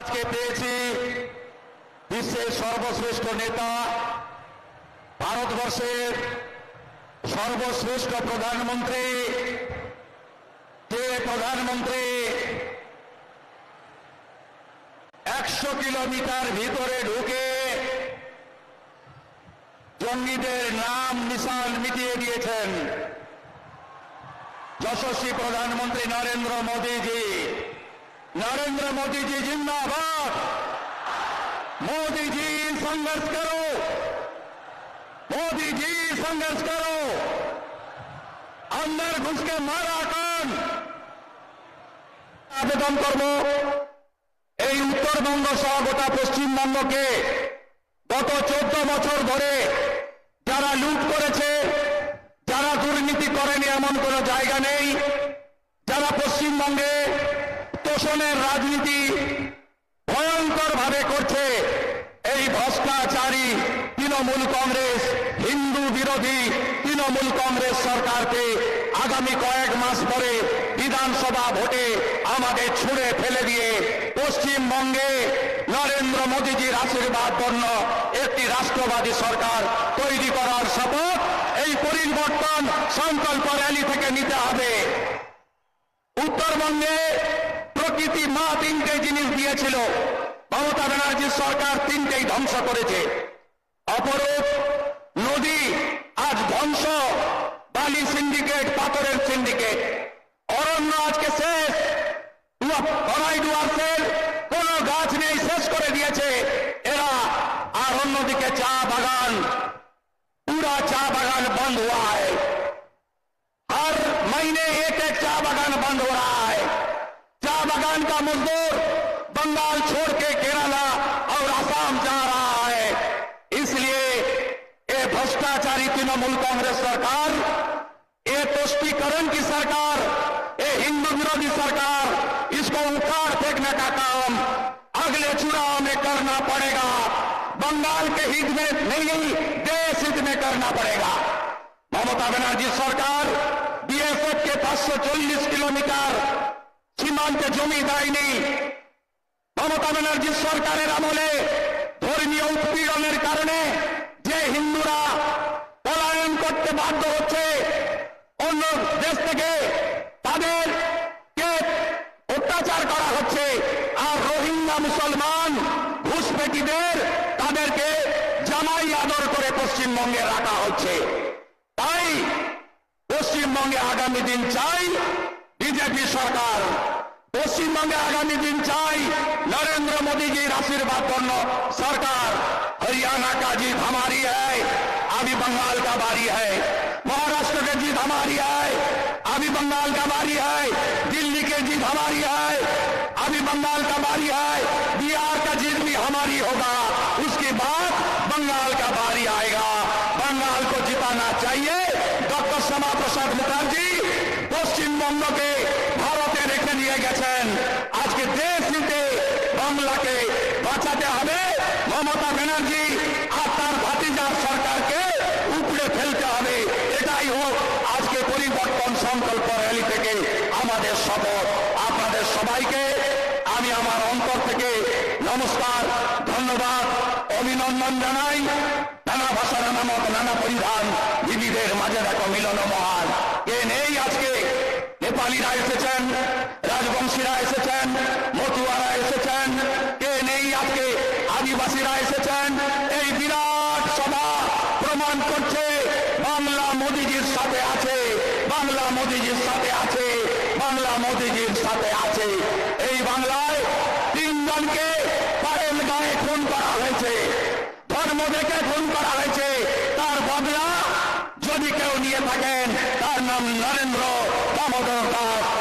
আজকে পেয়েছি বিশ্বের সর্বশ্রেষ্ঠ নেতা, ভারতবর্ষের সর্বশ্রেষ্ঠ প্রধানমন্ত্রী। যে প্রধানমন্ত্রী? একশো কিলোমিটার ভিতরে ঢুকে জঙ্গিদের নাম নিশান মিটিয়ে দিয়েছেন। যশস্বী প্রধানমন্ত্রী নরেন্দ্র মোদীজি। नरेंद्र मोदी जी जिंदाबाद मोदी जी संघर्ष करो मोदी जी संघर्ष करो अंदर घुस के मारा कौन আবেদন করব এই উত্তরবঙ্গ সহ গোটা পশ্চিমবঙ্গকে গত চোদ্দ বছর ধরে যারা লুট করেছে যারা দুর্নীতি করেনি এমন কোনো জায়গা নেই যারা পশ্চিমবঙ্গে তোষণের রাজনীতি ভয়ঙ্কর ভাবে করছে এই ভ্রষ্টাচারী তৃণমূল কংগ্রেস, হিন্দু বিরোধী তৃণমূল কংগ্রেস সরকারকে আগামী কয়েক মাস পরে বিধানসভা ভোটে আমাদের ছুঁড়ে ফেলে দিয়ে পশ্চিমবঙ্গে নরেন্দ্র মোদীজির আশীর্বাদ পণ্য একটি রাষ্ট্রবাদী সরকার তৈরি করার শপথ এই পরিবর্তন সংকল্প র্যালি থেকে নিতে হবে। উত্তরবঙ্গে প্রকৃতি মা তিনটে জিনিস দিয়েছিল। মমতা ব্যানার্জির সরকার তিনটেই ধ্বংস করেছে। অপরূপ, নদী, আজ ধ্বংস। বালি সিন্ডিকেট, পাথরের সিন্ডিকেট। অরণ্য আজকে শেষ। কোন গাছ নেই, শেষ করে দিয়েছে। এরা আর অন্যদিকে চা বাগান। পুরা চা বাগান বন্ধ হয়। হর মাইনে এক চা বাগান বন্ধ হয়। किसान का मजदूर बंगाल छोड़ के केरला और आसाम जा रहा है। इसलिए ये भ्रष्टाचारी तृणमूल कांग्रेस सरकार, ये तुष्टिकरण की सरकार, ये हिंदू विरोधी सरकार, इसको उखाड़ फेंकने का काम अगले चुनाव में करना पड़ेगा। बंगाल के हित में नहीं, देश हित में करना पड़ेगा। ममता बनर्जी सरकार, बीएसएफ के 540 किलोमीटर সীমান্তে জমি দেয়নি। মমতা ব্যানার্জি সরকারের আমলে ধর্মীয় উৎপীড়নের কারণে যে হিন্দুরা পলায়ন করতে বাধ্য হচ্ছে, অন্য দেশ থেকে তাদের অত্যাচার করা হচ্ছে। আর রোহিঙ্গা মুসলমান ঘুষপেটিদের তাদেরকে জামাই আদর করে পশ্চিমবঙ্গে রাখা হচ্ছে। তাই পশ্চিমবঙ্গে আগামী দিন চাই বিজেপি সরকার পশ্চিমবঙ্গে আগামী दिन চাই नरेंद्र मोदी जी आशीर्वाद पूर्ण सरकार हरियाणा का जीत हमारी है अभी बंगाल का बारी है महाराष्ट्र की जीत हमारी है अभी बंगाल का बारी है दिल्ली की जीत हमारी है अभी बंगाल का बारी है बिहार का जीत भी हमारी होगा उसके बाद बंगाल का बारी आएगा बंगाल को जिताना चाहिए डॉक्टर श्यामा प्रसाद मुखर्जी পশ্চিমবঙ্গকে ভারতে রেখে নিয়ে গেছেন। আজকে দেশ নিতে বাংলাকে বাঁচাতে হবে। মমতা ব্যানার্জি আর তার ভাতিজার সরকারকে উপড়ে ফেলতে হবে। এটাই হোক আজকে পরিবর্তন সংকল্প র্যালি থেকে আমাদের শপথ। আপনাদের সবাইকে আমি আমার অন্তর থেকে নমস্কার, ধন্যবাদ, অভিনন্দন জানাই। নানা ভাষা নানা মত নানা পরিধান বিবিধের মাঝে দেখো মিলন মহান কে নেই আজকে নেপালিরা এসেছেন রাজবংশীরা এসেছেন মতুয়ারা এসেছেন কে নেই আজকে আদিবাসীরা এসেছেন এই বিরাট সভা প্রমাণ করছে বাংলা মোদিজির সাথে আছে বাংলা মোদিজির সাথে আছে বাংলা মোদিজির সাথে আছে এই বাংলায় তিনজনকে পায়ের গায়ে খুন করা হয়েছে, ধর্ম দেখে খুন করা হয়েছে, তার বদলা যদি কেউ নিয়ে থাকেন, তার নাম নরেন্দ্র Ramadan